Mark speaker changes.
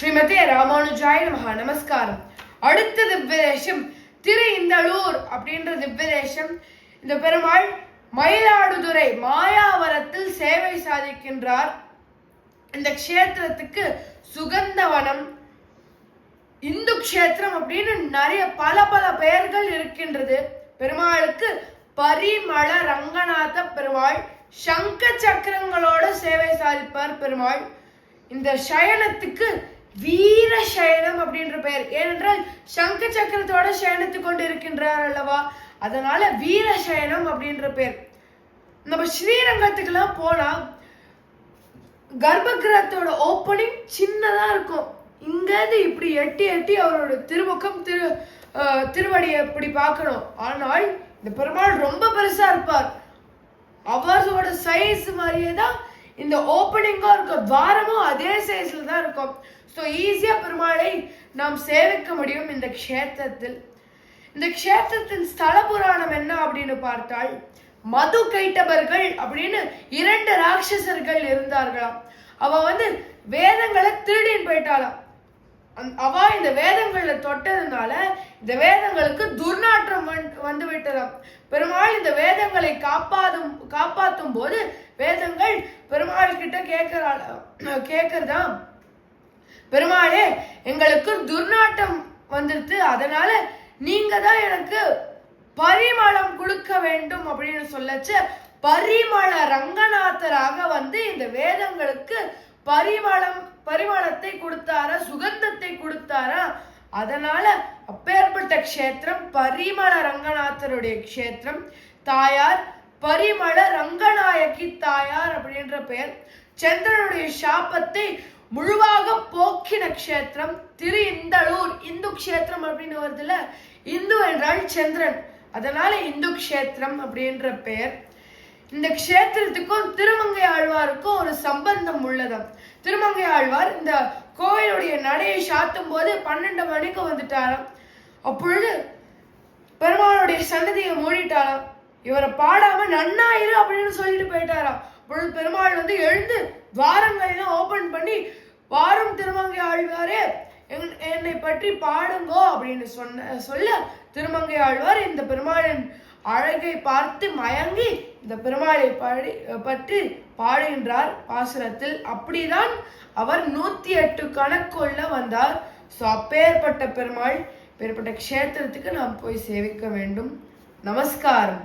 Speaker 1: ஸ்ரீமதே ராமானுஜாய நமஹா. நமஸ்காரம். அடுத்த திவ்யதேசம் திரு இந்தளூர் அப்படின்ற திவ்யதேசம் இந்த பெருமாள் மயிலாடுதுறை மாயாவரத்தில் சேவை சாதிக்கின்றார். இந்த க்ஷேத்திரத்துக்கு சுகந்தவனம் இந்து க்ஷேத்திரம் அப்படின்னு நிறைய பல பல பெயர்கள் இருக்கின்றது. பெருமாளுக்கு பரிமள ரங்கநாத பெருமாள் சங்க சக்கரங்களோட சேவை சாதிப்பார் பெருமாள். இந்த சயனத்துக்கு வீர சயனம் அப்படின்ற பெயர். ஏனென்றால் சங்க சக்கரத்தோட சயனித்து கொண்டு இருக்கின்றார் அல்லவா? அதனால வீர சயனம் அப்படின்ற பெயர். நம்ம ஸ்ரீரங்கத்துக்கெல்லாம் போனா கர்ப்பகிரகத்தோட ஓப்பனிங் சின்னதா இருக்கும். இங்கேருந்து இப்படி எட்டி எட்டி அவரோட திருமுகம் திரு திருவடியை இப்படி பார்க்கணும். ஆனால் இந்த பெருமாள் ரொம்ப பெருசா இருப்பார். அவரோட சைஸ் மாதிரியே தான் இந்த ஓப்பனிங்கும் இருக்கும் துவாரமும் அதே சைஸில் தான் இருக்கும். ஸோ ஈஸியாக பெருமாளை நாம் சேவிக்க முடியும் இந்த க்ஷேத்திரத்தில். இந்த க்ஷேத்திரத்தின் ஸ்தல புராணம் என்ன அப்படின்னு பார்த்தால் மது கைட்டவர்கள் அப்படின்னு இரண்டு ராட்சசர்கள் இருந்தார்களாம். அவ வந்து வேதங்களை திருடின்னு போயிட்டாளாம். அவ இந்த வேதங்கள்ல தொட்டதுனால இந்த வேதங்களுக்கு துர்நாற்றம் வந்து- வந்து விட்டதாம் பெருமாள் இந்த வேதங்களை காப்பாதும் காப்பாத்தும் போது வேதங்கள் பெருமாள் கிட்ட கேட்கிறாள் கேட்கறதாம். பெருமாளே எங்களுக்கு துர்நாட்டம் வந்துருது அதனால நீங்க தான் எனக்கு பரிமளம் கொடுக்க வேண்டும் அப்படின்னு சொல்லச்சு. பரிமள ரங்கநாதராக வந்து இந்த வேதங்களுக்கு பரிமளம் பரிமளத்தை கொடுத்தாரா சுகந்தத்தை கொடுத்தாரா? அதனால அப்பேற்பட்ட க்ஷேத்திரம் பரிமள ரங்கநாதருடைய க்ஷேத்திரம். தாயார் பரிமள ரங்கநாயகி தாயார் அப்படின்ற பெயர். சந்திரனுடைய சாபத்தை முழுவாக போக்கின க்ஷேத்திரம். திரு இந்தளூர் இந்து க்ஷேத்திரம் அப்படின்னு வருதுல இந்து என்றால் சந்திரன். அதனால இந்து க்ஷேத்திரம் அப்படின்ற பெயர். இந்த க்ஷேத்திரத்துக்கும் திருமங்கை ஆழ்வாருக்கும் ஒரு சம்பந்தம் உள்ளதாம் திருமங்கை ஆழ்வார் இந்த கோயிலுடைய நடையை சாத்தும் போது பன்னெண்டு மணிக்கு வந்துட்டாராம். அப்பொழுது பெருமாளுடைய சன்னதியை மூடிட்டாராம். இவரை பாடாம நன்னாயிரு அப்படின்னு சொல்லிட்டு போயிட்டாராம். அப்பொழுது பெருமாள் வந்து எழுந்து துவாரங்கள்லாம் ஓபன் பண்ணி வாரம் திருமங்கை ஆழ்வாரே என்- என்னை பற்றி பாடுங்கோ அப்படின்னு சொன்ன சொல்ல திருமங்கை ஆழ்வார் இந்த பெருமாளின் அழகை பார்த்து மயங்கி இந்த பெருமாளை பாடி பற்றி பாடுகின்றார் பாசுரத்தில். அப்படிதான் அவர் நூத்தி எட்டு கணக்குள்ள வந்தார். ஸோ அப்பேற்பட்ட பெருமாள் பேர்பட்ட க்ஷேத்திரத்துக்கு நாம் போய் சேவிக்க வேண்டும். நமஸ்காரம்.